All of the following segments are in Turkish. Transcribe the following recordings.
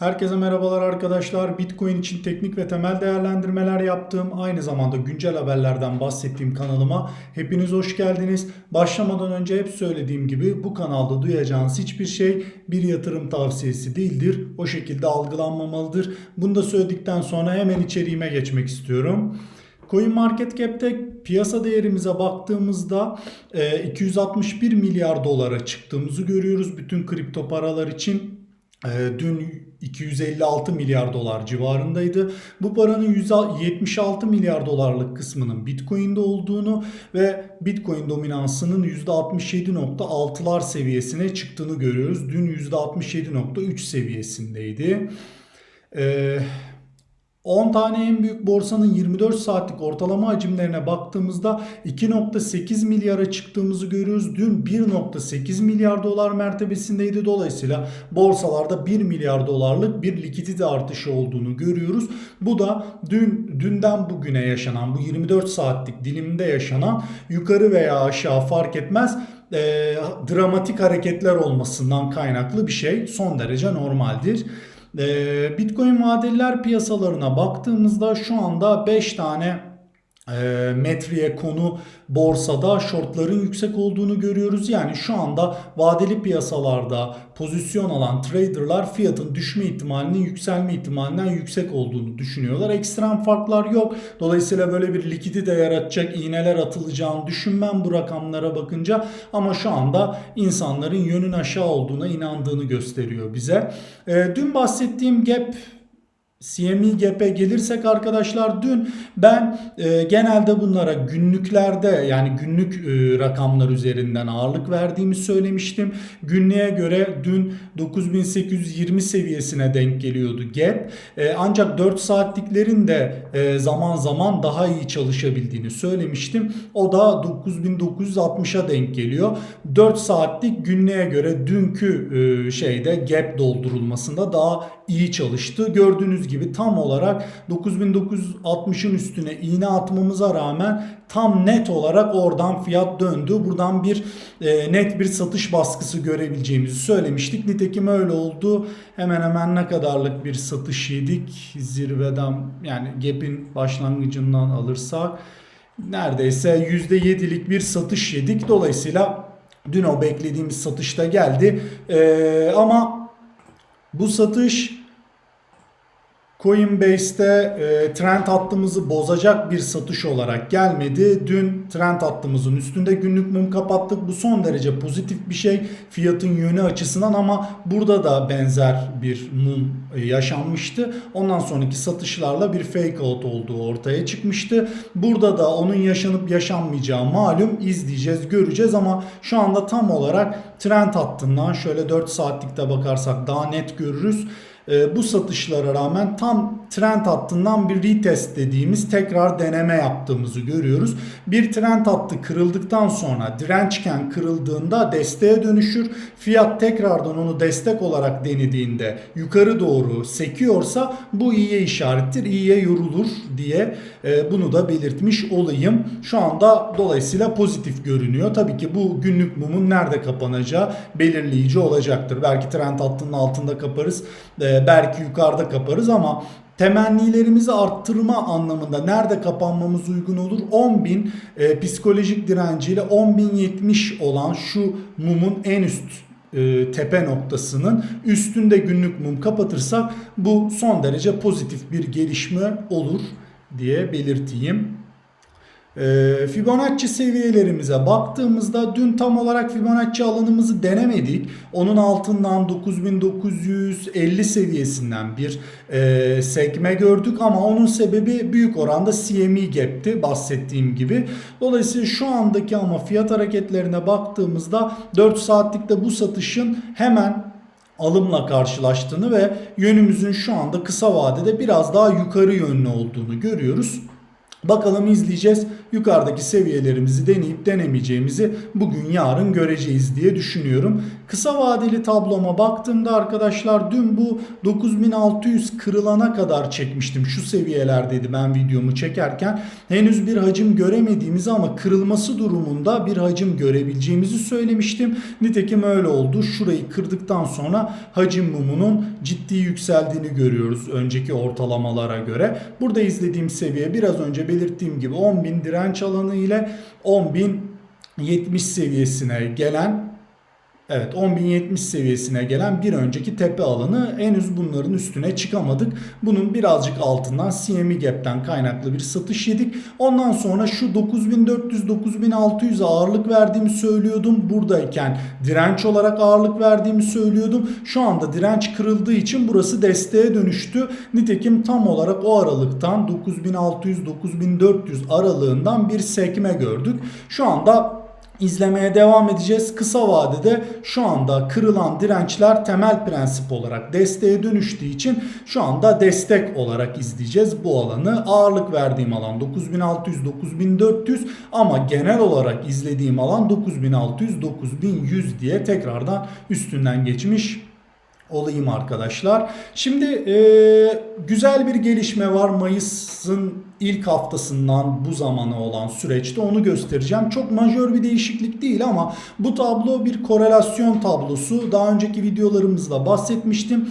Herkese merhabalar arkadaşlar. Bitcoin için teknik ve temel değerlendirmeler yaptığım, aynı zamanda güncel haberlerden bahsettiğim kanalıma hepiniz hoş geldiniz. Başlamadan önce hep söylediğim gibi bu kanalda duyacağınız hiçbir şey bir yatırım tavsiyesi değildir. O şekilde algılanmamalıdır. Bunu da söyledikten sonra hemen içeriğime geçmek istiyorum. CoinMarketCap'te piyasa değerimize baktığımızda e, 261 milyar dolara çıktığımızı görüyoruz bütün kripto paralar için. E, Dün 256 milyar dolar civarındaydı. Bu paranın 176 milyar dolarlık kısmının Bitcoin'de olduğunu ve Bitcoin dominansının %67.6'lar seviyesine çıktığını görüyoruz. Dün %67.3 seviyesindeydi. Ee, 10 tane en büyük borsanın 24 saatlik ortalama hacimlerine baktığımızda 2.8 milyara çıktığımızı görüyoruz. Dün 1.8 milyar dolar mertebesindeydi. Dolayısıyla borsalarda 1 milyar dolarlık bir likidite artışı olduğunu görüyoruz. Bu da dün dünden bugüne yaşanan bu 24 saatlik dilimde yaşanan yukarı veya aşağı fark etmez e, dramatik hareketler olmasından kaynaklı bir şey. Son derece normaldir. Ee, Bitcoin vadeliler piyasalarına baktığımızda şu anda 5 tane e, metreye konu borsada shortların yüksek olduğunu görüyoruz. Yani şu anda vadeli piyasalarda pozisyon alan traderlar fiyatın düşme ihtimalinin yükselme ihtimalinden yüksek olduğunu düşünüyorlar. Ekstrem farklar yok. Dolayısıyla böyle bir likidite yaratacak iğneler atılacağını düşünmem bu rakamlara bakınca. Ama şu anda insanların yönün aşağı olduğuna inandığını gösteriyor bize. E, dün bahsettiğim gap CME Gap'e gelirsek arkadaşlar dün ben e, genelde bunlara günlüklerde yani günlük e, rakamlar üzerinden ağırlık verdiğimi söylemiştim. Günlüğe göre dün 9820 seviyesine denk geliyordu Gap. E, ancak 4 saatliklerin de e, zaman zaman daha iyi çalışabildiğini söylemiştim. O da 9960'a denk geliyor. 4 saatlik günlüğe göre dünkü e, şeyde Gap doldurulmasında daha iyi çalıştı. Gördüğünüz gibi tam olarak 9960'ın üstüne iğne atmamıza rağmen tam net olarak oradan fiyat döndü. Buradan bir e, net bir satış baskısı görebileceğimizi söylemiştik. Nitekim öyle oldu. Hemen hemen ne kadarlık bir satış yedik zirveden yani gap'in başlangıcından alırsak neredeyse %7'lik bir satış yedik. Dolayısıyla dün o beklediğimiz satışta geldi. E, ama bu satış Coinbase'te e, trend hattımızı bozacak bir satış olarak gelmedi. Dün trend hattımızın üstünde günlük mum kapattık. Bu son derece pozitif bir şey fiyatın yönü açısından ama burada da benzer bir mum e, yaşanmıştı. Ondan sonraki satışlarla bir fake out olduğu ortaya çıkmıştı. Burada da onun yaşanıp yaşanmayacağı malum izleyeceğiz, göreceğiz ama şu anda tam olarak trend hattından şöyle 4 saatlikte bakarsak daha net görürüz bu satışlara rağmen tam trend hattından bir retest dediğimiz tekrar deneme yaptığımızı görüyoruz. Bir trend hattı kırıldıktan sonra dirençken kırıldığında desteğe dönüşür. Fiyat tekrardan onu destek olarak denediğinde yukarı doğru sekiyorsa bu iyiye işarettir. İyiye yorulur diye e, bunu da belirtmiş olayım. Şu anda dolayısıyla pozitif görünüyor. Tabii ki bu günlük mumun nerede kapanacağı belirleyici olacaktır. Belki trend hattının altında kaparız. Belki yukarıda kaparız ama temennilerimizi arttırma anlamında nerede kapanmamız uygun olur? 10.000 e, psikolojik direnciyle 10.070 olan şu mumun en üst e, tepe noktasının üstünde günlük mum kapatırsak bu son derece pozitif bir gelişme olur diye belirteyim. Ee, Fibonacci seviyelerimize baktığımızda dün tam olarak Fibonacci alanımızı denemedik. Onun altından 9950 seviyesinden bir e, sekme gördük ama onun sebebi büyük oranda CME gap'ti bahsettiğim gibi. Dolayısıyla şu andaki ama fiyat hareketlerine baktığımızda 4 saatlikte bu satışın hemen alımla karşılaştığını ve yönümüzün şu anda kısa vadede biraz daha yukarı yönlü olduğunu görüyoruz. Bakalım izleyeceğiz. Yukarıdaki seviyelerimizi deneyip denemeyeceğimizi bugün yarın göreceğiz diye düşünüyorum. Kısa vadeli tabloma baktığımda arkadaşlar dün bu 9600 kırılana kadar çekmiştim. Şu seviyelerdeydi ben videomu çekerken. Henüz bir hacim göremediğimizi ama kırılması durumunda bir hacim görebileceğimizi söylemiştim. Nitekim öyle oldu. Şurayı kırdıktan sonra hacim mumunun ciddi yükseldiğini görüyoruz önceki ortalamalara göre. Burada izlediğim seviye biraz önce belirttiğim gibi 10.000 direnç alanı ile 10.070 seviyesine gelen Evet 10.070 seviyesine gelen bir önceki tepe alanı henüz bunların üstüne çıkamadık. Bunun birazcık altından CME Gap'ten kaynaklı bir satış yedik. Ondan sonra şu 9400-9600 ağırlık verdiğimi söylüyordum. Buradayken direnç olarak ağırlık verdiğimi söylüyordum. Şu anda direnç kırıldığı için burası desteğe dönüştü. Nitekim tam olarak o aralıktan 9600-9400 aralığından bir sekme gördük. Şu anda izlemeye devam edeceğiz. Kısa vadede şu anda kırılan dirençler temel prensip olarak desteğe dönüştüğü için şu anda destek olarak izleyeceğiz bu alanı. Ağırlık verdiğim alan 9600-9400 ama genel olarak izlediğim alan 9600-9100 diye tekrardan üstünden geçmiş olayım arkadaşlar. Şimdi e, güzel bir gelişme var Mayıs'ın ilk haftasından bu zamana olan süreçte onu göstereceğim. Çok majör bir değişiklik değil ama bu tablo bir korelasyon tablosu. Daha önceki videolarımızda bahsetmiştim.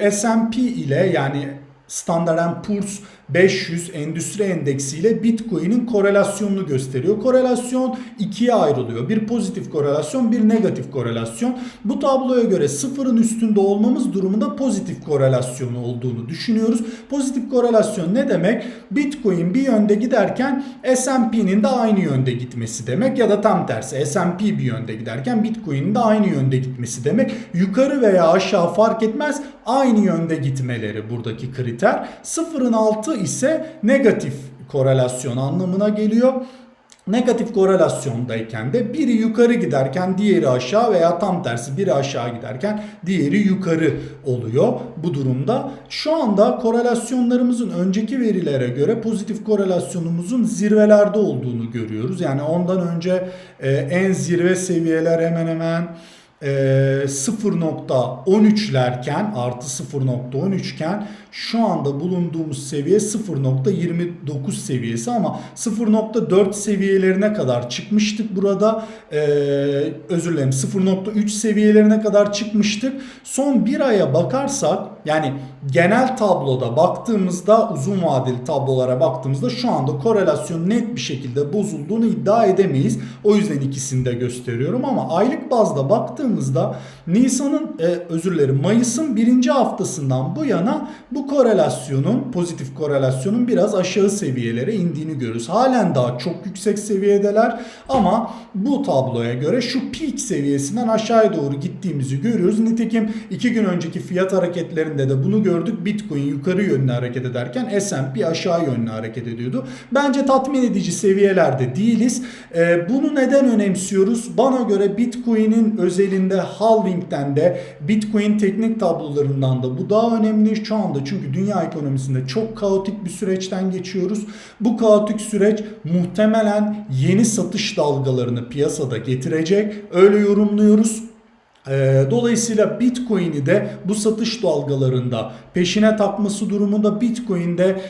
E, S&P ile yani Standard Poor's 500 endüstri endeksiyle Bitcoin'in korelasyonunu gösteriyor. Korelasyon ikiye ayrılıyor. Bir pozitif korelasyon, bir negatif korelasyon. Bu tabloya göre sıfırın üstünde olmamız durumunda pozitif korelasyonu olduğunu düşünüyoruz. Pozitif korelasyon ne demek? Bitcoin bir yönde giderken S&P'nin de aynı yönde gitmesi demek ya da tam tersi S&P bir yönde giderken Bitcoin'in de aynı yönde gitmesi demek. Yukarı veya aşağı fark etmez aynı yönde gitmeleri buradaki kriter. Sıfırın altı ise negatif korelasyon anlamına geliyor. Negatif korelasyondayken de biri yukarı giderken diğeri aşağı veya tam tersi biri aşağı giderken diğeri yukarı oluyor bu durumda. Şu anda korelasyonlarımızın önceki verilere göre pozitif korelasyonumuzun zirvelerde olduğunu görüyoruz. Yani ondan önce e, en zirve seviyeler hemen hemen 0.13'lerken artı 0.13 iken şu anda bulunduğumuz seviye 0.29 seviyesi ama 0.4 seviyelerine kadar çıkmıştık burada. Ee, özür dilerim 0.3 seviyelerine kadar çıkmıştık. Son bir aya bakarsak yani genel tabloda baktığımızda uzun vadeli tablolara baktığımızda şu anda korelasyon net bir şekilde bozulduğunu iddia edemeyiz. O yüzden ikisini de gösteriyorum ama aylık bazda baktığımızda Nisan'ın e, özür dilerim Mayıs'ın birinci haftasından bu yana bu korelasyonun pozitif korelasyonun biraz aşağı seviyelere indiğini görürüz. Halen daha çok yüksek seviyedeler ama bu tabloya göre şu peak seviyesinden aşağıya doğru gittiğimizi görüyoruz. Nitekim iki gün önceki fiyat hareketlerinde de bunu gördük. Bitcoin yukarı yönlü hareket ederken S&P aşağı yönlü hareket ediyordu. Bence tatmin edici seviyelerde değiliz. Ee, bunu neden önemsiyoruz? Bana göre Bitcoin'in özelinde halving'den de Bitcoin teknik tablolarından da bu daha önemli şu anda çünkü dünya ekonomisinde çok kaotik bir süreçten geçiyoruz. Bu kaotik süreç muhtemelen yeni satış dalgalarını piyasada getirecek. Öyle yorumluyoruz. Ee, dolayısıyla Bitcoin'i de bu satış dalgalarında peşine takması durumunda Bitcoin'de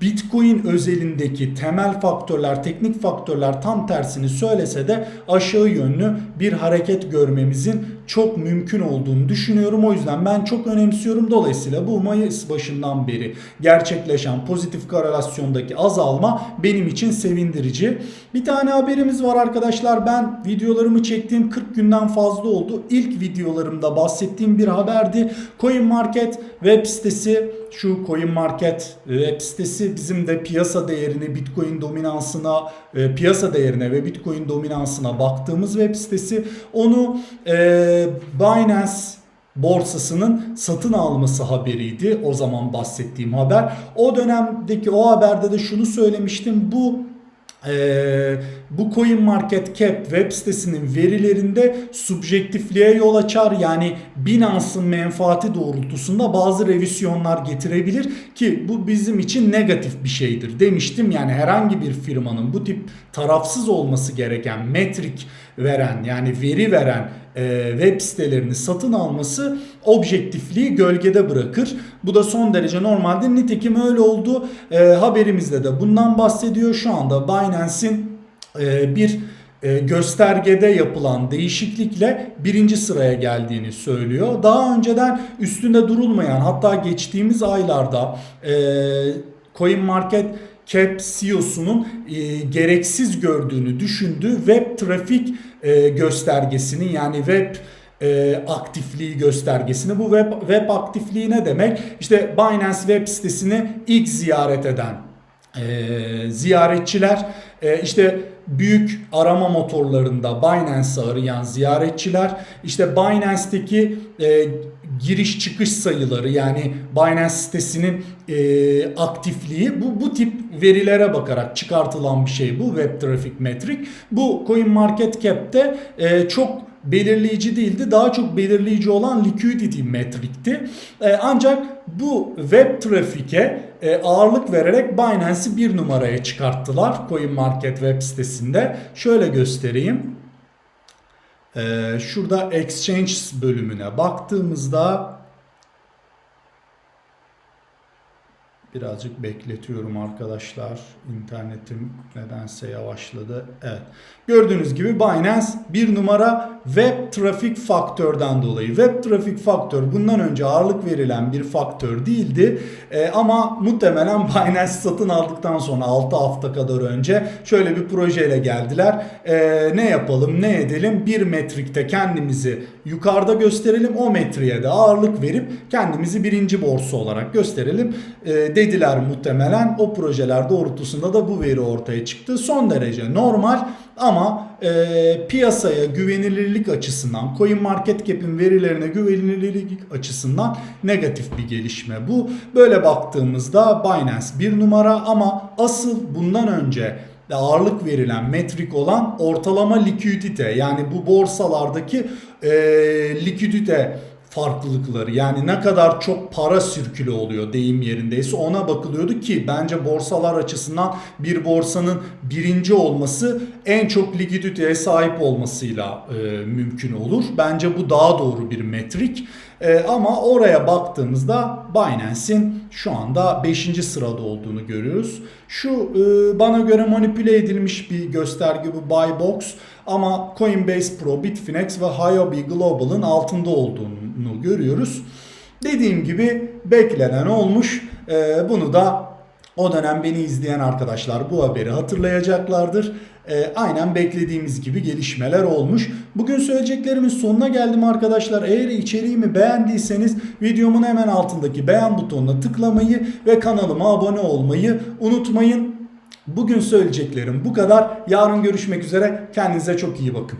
Bitcoin özelindeki temel faktörler, teknik faktörler tam tersini söylese de aşağı yönlü bir hareket görmemizin çok mümkün olduğunu düşünüyorum. O yüzden ben çok önemsiyorum. Dolayısıyla bu Mayıs başından beri gerçekleşen pozitif korelasyondaki azalma benim için sevindirici. Bir tane haberimiz var arkadaşlar. Ben videolarımı çektiğim 40 günden fazla oldu. İlk videolarımda bahsettiğim bir haberdi. Coin Market web sitesi şu Coin Market web sitesi bizim de piyasa değerini, Bitcoin dominansına, e, piyasa değerine ve Bitcoin dominansına baktığımız web sitesi. Onu e, Binance borsasının satın alması haberiydi. O zaman bahsettiğim haber. O dönemdeki o haberde de şunu söylemiştim. Bu Ee, bu Coin Market Cap web sitesinin verilerinde subjektifliğe yol açar. Yani Binance'ın menfaati doğrultusunda bazı revizyonlar getirebilir ki bu bizim için negatif bir şeydir demiştim. Yani herhangi bir firmanın bu tip tarafsız olması gereken metrik veren yani veri veren e, web sitelerini satın alması objektifliği gölgede bırakır. Bu da son derece normaldir. Nitekim öyle oldu. E, haberimizde de bundan bahsediyor. Şu anda Binance'in e, bir e, göstergede yapılan değişiklikle birinci sıraya geldiğini söylüyor. Daha önceden üstünde durulmayan hatta geçtiğimiz aylarda e, Coin Market Cap CEO'sunun e, gereksiz gördüğünü düşündüğü web trafik e, göstergesinin yani web e, aktifliği göstergesini. Bu web, web aktifliği ne demek? İşte Binance web sitesini ilk ziyaret eden e, ziyaretçiler e, işte büyük arama motorlarında Binance'ı arayan ziyaretçiler işte Binance'teki e, giriş çıkış sayıları yani Binance sitesinin e, aktifliği bu bu tip verilere bakarak çıkartılan bir şey bu web traffic metrik. Bu Coin Market Cap'te e, çok belirleyici değildi. Daha çok belirleyici olan liquidity metrikti. E, ancak bu web trafike e, ağırlık vererek Binance'i bir numaraya çıkarttılar Coin Market web sitesinde. Şöyle göstereyim. E, şurada exchange bölümüne baktığımızda Birazcık bekletiyorum arkadaşlar. İnternetim nedense yavaşladı. Evet. Gördüğünüz gibi Binance bir numara web trafik faktörden dolayı. Web trafik faktör bundan önce ağırlık verilen bir faktör değildi. Ee, ama muhtemelen Binance satın aldıktan sonra 6 hafta kadar önce şöyle bir projeyle geldiler. Ee, ne yapalım ne edelim bir metrikte kendimizi yukarıda gösterelim. O metriğe de ağırlık verip kendimizi birinci borsa olarak gösterelim. Ee, dediler muhtemelen. O projeler doğrultusunda da bu veri ortaya çıktı. Son derece normal ama e, piyasaya güvenilirlik açısından, Coin Market Cap'in verilerine güvenilirlik açısından negatif bir gelişme bu. Böyle baktığımızda Binance bir numara ama asıl bundan önce ağırlık verilen metrik olan ortalama likidite yani bu borsalardaki e, likidite farklılıkları yani ne kadar çok para sirkülü oluyor deyim yerindeyse ona bakılıyordu ki bence borsalar açısından bir borsanın birinci olması en çok likiditeye sahip olmasıyla e, mümkün olur. Bence bu daha doğru bir metrik. E, ama oraya baktığımızda Binance'in şu anda 5. sırada olduğunu görüyoruz. Şu e, bana göre manipüle edilmiş bir gösterge bu buy box ama Coinbase Pro, Bitfinex ve Huobi Global'ın altında olduğunu görüyoruz. Dediğim gibi beklenen olmuş. E, bunu da o dönem beni izleyen arkadaşlar bu haberi hatırlayacaklardır. E, aynen beklediğimiz gibi gelişmeler olmuş. Bugün söyleyeceklerimin sonuna geldim arkadaşlar. Eğer içeriğimi beğendiyseniz videomun hemen altındaki beğen butonuna tıklamayı ve kanalıma abone olmayı unutmayın. Bugün söyleyeceklerim bu kadar. Yarın görüşmek üzere. Kendinize çok iyi bakın.